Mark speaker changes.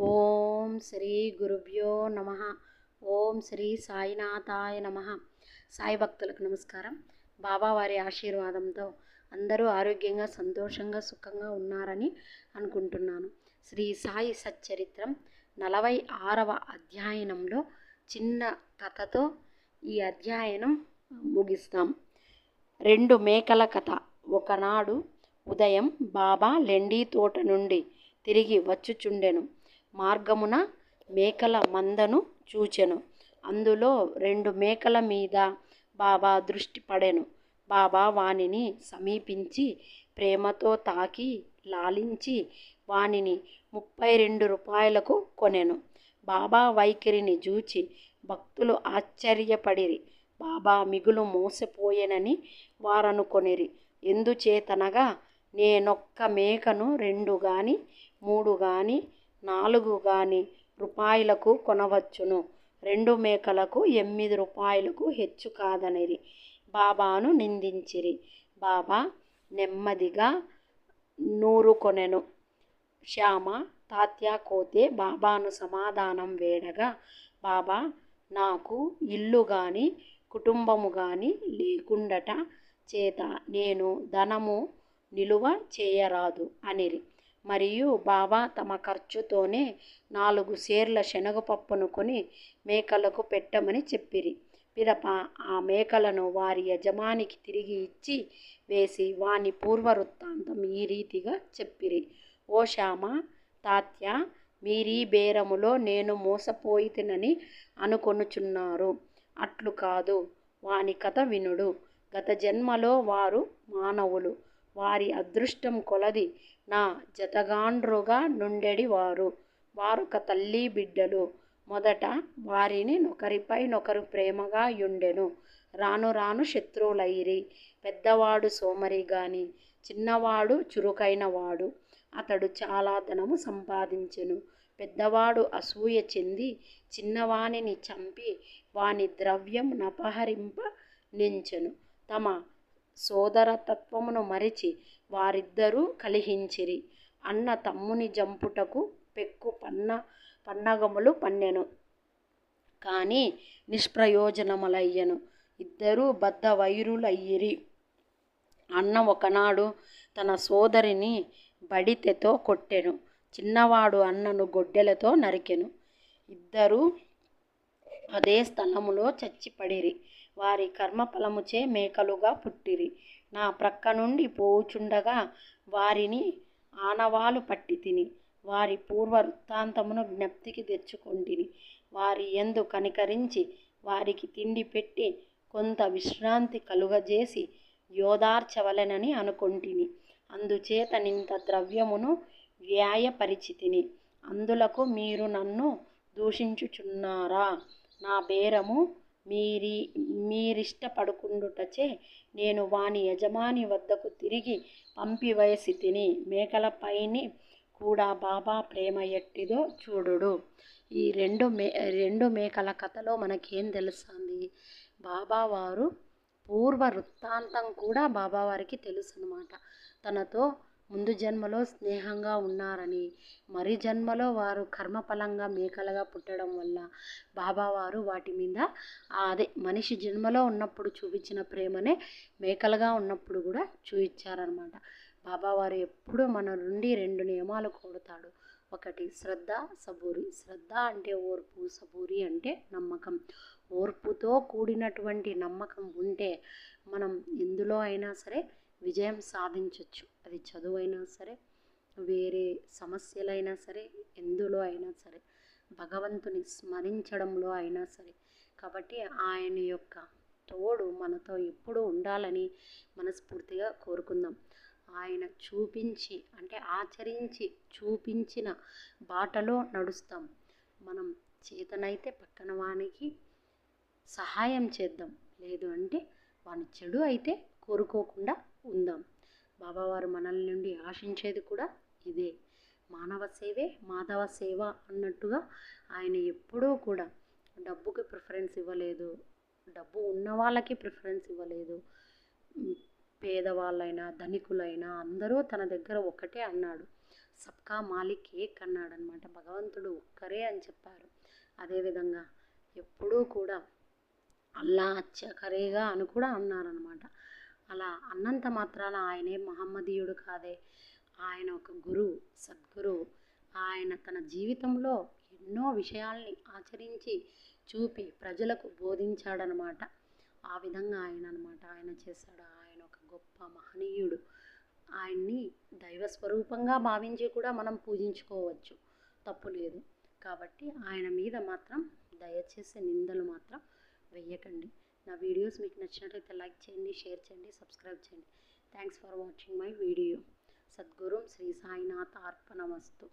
Speaker 1: ఓం శ్రీ గురుభ్యో నమ. ఓం శ్రీ సాయినాథాయ నమ. సాయి భక్తులకు నమస్కారం. బాబావారి ఆశీర్వాదంతో అందరూ ఆరోగ్యంగా సంతోషంగా సుఖంగా ఉన్నారని అనుకుంటున్నాను. శ్రీ సాయి సచ్చరిత్రం నలభై ఆరవ అధ్యయనంలో చిన్న కథతో ఈ అధ్యయనం ముగిస్తాం. రెండు మేకల కథ. ఒకనాడు ఉదయం బాబా లెండీ తోట నుండి తిరిగి వచ్చుచుండెను. మార్గమున మేకల మందను చూచెను. అందులో రెండు మేకల మీద బాబా దృష్టి పడెను. బాబా వానిని సమీపించి ప్రేమతో తాకి లాలించి వానిని ముప్పై రెండు రూపాయలకు కొనెను. బాబా వైఖరిని చూచి భక్తులు ఆశ్చర్యపడిరి. బాబా మిగులు మోసపోయేనని వారనుకొనిరి. ఎందుచేతనగా నేనొక్క మేకను రెండు గాని మూడు గాని నాలుగు గాని రూపాయలకు కొనవచ్చును. రెండు మేకలకు ఎనిమిది రూపాయలకు హెచ్చు కాదనిరి. బాబాను నిందించిరి. బాబా నెమ్మదిగా నూరు కొనెను. శ్యామ తాత్యా కోతే బాబాను సమాధానం వేడగా బాబా నాకు ఇల్లు గాని కుటుంబము గాని లేకుండట చేత నేను ధనము నిలువ చేయరాదు అనిరి. మరియు బాబా తమ ఖర్చుతోనే నాలుగు సేర్ల శనగపప్పును కొని మేకలకు పెట్టమని చెప్పిరి. పిదప ఆ మేకలను వారి యజమానికి తిరిగి ఇచ్చి వేసి వాని పూర్వ వృత్తాంతం ఈ రీతిగా చెప్పిరి. ఓ శ్యామ తాత్య మీరీ బేరములో నేను మోసపోయితినని అనుకొనుచున్నారు. అట్లు కాదు వాని కథ వినుడు. గత జన్మలో వారు మానవులు. వారి అదృష్టం కొలది నా జతగాండ్రుగా నుండెడి వారు వారొక తల్లి బిడ్డలు. మొదట వారిని నొకరిపై నొకరు ప్రేమగా యుండెను. రాను రాను శత్రువులైరి. పెద్దవాడు సోమరి గాని చిన్నవాడు చురుకైన వాడు అతడు చాలా ధనము సంపాదించెను. పెద్దవాడు అసూయ చెంది చిన్నవానిని చంపి వాని ద్రవ్యం నపహరింప నించెను. తమ సోదరతత్వమును మరిచి వారిద్దరూ కలిహించిరి. అన్న తమ్ముని జంపుటకు పెక్కు పన్న పన్నగములు పన్నెను. కానీ నిష్ప్రయోజనములయ్యను. ఇద్దరూ బద్ధ వైరులయ్యిరి అన్న ఒకనాడు తన సోదరిని బడితెతో కొట్టెను. చిన్నవాడు అన్నను గొడ్డెలతో నరికెను. ఇద్దరూ అదే స్థలములో చచ్చిపడిరి. వారి కర్మఫలముచే మేకలుగా పుట్టిరి. నా ప్రక్క నుండి పోవుచుండగా వారిని ఆనవాలు పట్టి తిని వారి పూర్వ వృత్తాంతమును జ్ఞప్తికి తెచ్చుకొంటిని. వారి ఎందు కనికరించి వారికి తిండి పెట్టి కొంత విశ్రాంతి కలుగజేసి యోదార్చవలెనని అనుకొంటిని. అందుచేత నింత ద్రవ్యమును వ్యాయపరిచితిని. అందులకు మీరు నన్ను దూషించుచున్నారా? నా బేరము మీరి మీరిష్టపడుకుండుటచే నేను వాని యజమాని వద్దకు తిరిగి పంపివేసి తిని మేకలపైని కూడా బాబా ప్రేమ ఎట్టిదో చూడుడు. ఈ రెండు మే రెండు మేకల కథలో మనకేం తెలుస్తుంది? బాబావారు పూర్వ వృత్తాంతం కూడా బాబావారికి తెలుసు అనమాట తనతో ముందు జన్మలో స్నేహంగా ఉన్నారని. మరి జన్మలో వారు కర్మఫలంగా మేకలుగా పుట్టడం వల్ల బాబావారు వాటి మీద అదే మనిషి జన్మలో ఉన్నప్పుడు చూపించిన ప్రేమనే మేకలుగా ఉన్నప్పుడు కూడా చూపించారనమాట బాబావారు ఎప్పుడూ మన నుండి రెండు నియమాలు కోడతాడు ఒకటి శ్రద్ధ సబూరి. శ్రద్ధ అంటే ఓర్పు సబూరి అంటే నమ్మకం. ఓర్పుతో కూడినటువంటి నమ్మకం ఉంటే మనం ఎందులో అయినా సరే విజయం సాధించవచ్చు అది చదువైనా సరే వేరే సమస్యలైనా సరే ఎందులో అయినా సరే భగవంతుని స్మరించడంలో అయినా సరే. కాబట్టి ఆయన యొక్క తోడు మనతో ఎప్పుడూ ఉండాలని మనస్ఫూర్తిగా కోరుకుందాం. ఆయన చూపించి అంటే ఆచరించి చూపించిన బాటలో నడుస్తాం. మనం చేతనైతే పక్కన వానికి సహాయం చేద్దాం. లేదు అంటే వాని చెడు అయితే కోరుకోకుండా ఉందాం. బాబావారు మనల్ని నుండి ఆశించేది కూడా ఇదే. మానవ సేవే మాధవ సేవ అన్నట్టుగా ఆయన ఎప్పుడూ కూడా డబ్బుకి ప్రిఫరెన్స్ ఇవ్వలేదు. డబ్బు ఉన్న వాళ్ళకి ప్రిఫరెన్స్ ఇవ్వలేదు. పేదవాళ్ళైనా ధనికులైనా అందరూ తన దగ్గర ఒకటే అన్నాడు. సబ్కా మాలిక్ ఏక్ అన్నాడనమాట భగవంతుడు ఒక్కరే అని చెప్పారు. అదేవిధంగా ఎప్పుడూ కూడా అల్లా అచ్చకరేగా అని కూడా అన్నారనమాట. అలా అన్నంత మాత్రాన ఆయనే మహమ్మదీయుడు కాదే. ఆయన ఒక గురువు సద్గురువు ఆయన తన జీవితంలో ఎన్నో విషయాల్ని ఆచరించి చూపి ప్రజలకు బోధించాడనమాట. ఆ విధంగా ఆయన అనమాట ఆయన చేశాడు. ఆయన ఒక గొప్ప మహనీయుడు. ఆయన్ని దైవ స్వరూపంగా భావించి కూడా మనం పూజించుకోవచ్చు. తప్పు లేదు. కాబట్టి ఆయన మీద మాత్రం దయచేసి నిందలు మాత్రం వెయ్యకండి నా వీడియోస్ మీకు నచ్చినట్లయితే లైక్ చేయండి షేర్ చేయండి సబ్స్క్రైబ్ చేయండి. Thanks for watching my video Sadguru Shri Sainath అర్పణమస్తు.